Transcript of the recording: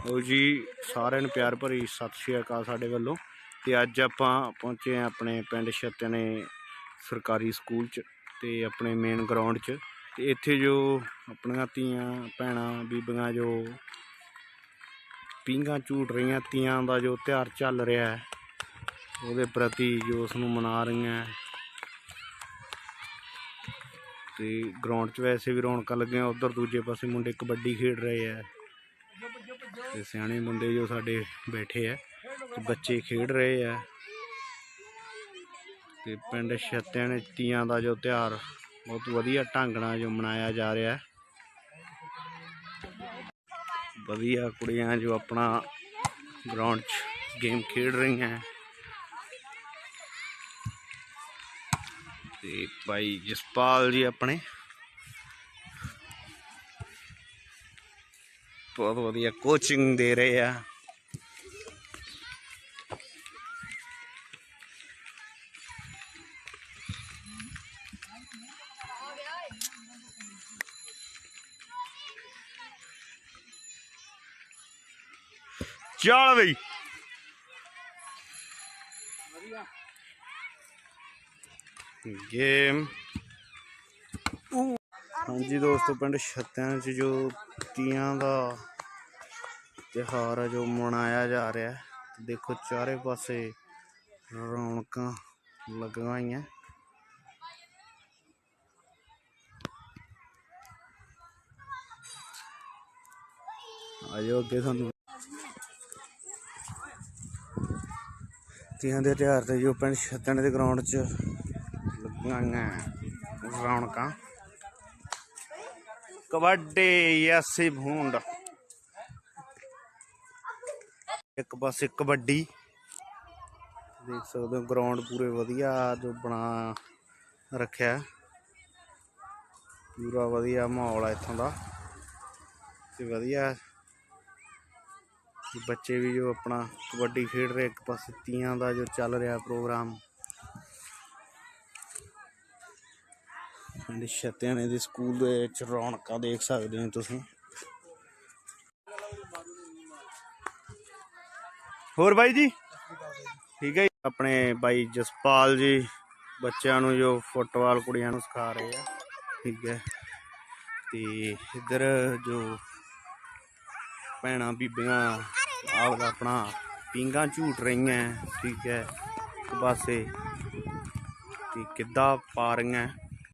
ਉਹ ਜੀ, ਸਾਰਿਆਂ ਨੂੰ ਪਿਆਰ ਭਰੀ ਸਤਿ ਸ਼੍ਰੀ ਅਕਾਲ ਸਾਡੇ ਵੱਲੋਂ। ਤੇ ਅੱਜ ਆਪਾਂ ਪਹੁੰਚੇ ਹਾਂ ਆਪਣੇ ਪਿੰਡ ਛਤਨੇ ਸਰਕਾਰੀ ਸਕੂਲ 'ਚ ਤੇ ਆਪਣੇ ਮੇਨ ਗਰਾਊਂਡ 'ਚ। ਤੇ ਇੱਥੇ ਜੋ ਆਪਣੀਆਂ ਧੀਆਂ, ਭੈਣਾਂ, ਬੀਬੀਆਂ ਜੋ ਪੀਂਘਾਂ ਝੂਟ ਰਹੀਆਂ, ਤੀਆਂ ਦਾ ਜੋ ਤਿਉਹਾਰ ਚੱਲ ਰਿਹਾ ਹੈ, ਉਹਦੇ ਪ੍ਰਤੀ ਜੋ ਉਸ ਨੂੰ ਮਨਾ ਰਹੀਆਂ ਤੇ ਗਰਾਊਂਡ 'ਚ ਵੈਸੇ ਵੀ ਰੌਣਕਾਂ ਲੱਗੀਆਂ, ਉਧਰ ਦੂਜੇ ਪਾਸੇ ਮੁੰਡੇ ਕਬੱਡੀ ਖੇਡ ਰਹੇ ਆ ਤੇ ਸਿਆਣੇ ਮੁੰਡੇ ਜੋ ਸਾਡੇ ਬੈਠੇ ਆ ਬੱਚੇ ਖੇਡ ਰਹੇ ਆ। ਤੇ ਪਿੰਡ ਛੱਤਿਆਂ ਨੇ ਤੀਆਂ ਦਾ ਜੋ ਤਿਉਹਾਰ ਬਹੁਤ ਵਧੀਆ ਢੰਗ ਨਾਲ ਜੋ ਮਨਾਇਆ ਜਾ ਰਿਹਾ। ਹੈ ਵਧੀਆ ਕੁੜੀਆਂ ਜੋ ਆਪਣਾ ਗਰਾਊਂਡ 'ਚ ਗੇਮ ਖੇਡ ਰਹੀਆਂ। ਤੇ ਭਾਈ ਜਸਪਾਲ ਜੀ ਆਪਣੇ ਬਹੁਤ ਵਧੀਆ ਕੋਚਿੰਗ ਦੇ ਰਹੇ ਆ ਚੱਲ ਬਈ ਗੇਮ ਹਾਂਜੀ ਦੋਸਤੋ, ਪਿੰਡ ਛੱਤਿਆਂ 'ਚ ਜੋ ਤੀਆਂ ਦਾ ਤਿਉਹਾਰ ਹੈ ਜੋ ਮਨਾਇਆ ਜਾ ਰਿਹਾ ਹੈ ਦੇਖੋ ਚਾਰੇ ਪਾਸੇ ਰੌਣਕਾਂ ਲੱਗੀਆਂ ਹੋਈਆਂ। ਆਜੋ ਅੱਗੇ ਤੁਹਾਨੂੰ ਤੀਆਂ ਦੇ ਤਿਉਹਾਰ ਤੇ ਜੋ ਪਿੰਡ ਛੱਤਣ ਦੇ ਗਰਾਊਂਡ 'ਚ ਲੱਗੀਆਂ ਰੌਣਕਾਂ। ਕਬੱਡੀ, ਯਾਸੀ ਭੂੰਡ। ਇੱਕ ਪਾਸੇ ਕਬੱਡੀ। ਦੇਖ ਸਕਦੇ ਹੋ ਗਰਾਊਂਡ ਪੂਰੇ ਵਧੀਆ ਜੋ ਬਣਾ ਰੱਖਿਆ। ਪੂਰਾ ਵਧੀਆ ਮਾਹੌਲ ਹੈ ਇੱਥੋਂ ਦਾ। ਤੇ ਵਧੀਆ। ਬੱਚੇ ਵੀ ਜੋ ਆਪਣਾ ਕਬੱਡੀ ਖੇਡ ਰਹੇ, ਇੱਕ ਪਾਸੇ ਤੀਆਂ ਦਾ ਜੋ ਚੱਲ ਰਿਹਾ ਪ੍ਰੋਗਰਾਮ। ਪਿੰਡ ਛਤਿਆਣੇ ਦੇ ਸਕੂਲ ਦੇ ਵਿੱਚ ਰੌਣਕਾਂ ਦੇਖ ਸਕਦੇ ਹੋ ਤੁਸੀਂ। ਹੋਰ ਬਾਈ ਜੀ? ਠੀਕ ਹੈ ਜੀ। ਆਪਣੇ ਬਾਈ ਜਸਪਾਲ ਜੀ, ਬੱਚਿਆਂ ਨੂੰ ਜੋ ਫੁੱਟਬਾਲ ਕੁੜੀਆਂ ਨੂੰ ਸਿਖਾ ਰਹੇ ਆ। ਠੀਕ ਹੈ। ਤੇ ਇੱਧਰ ਜੋ ਭੈਣਾਂ ਬੀਬੀਆਂ ਆਪਦਾ ਆਪਣਾ ਪਿੰਗਾ ਝੂਟ ਰਹੀਆਂ, ਠੀਕ ਹੈ। ਪਾਸੇ ਤੇ ਕਿੱਦਾਂ ਪਾ ਰਹੀਆਂ।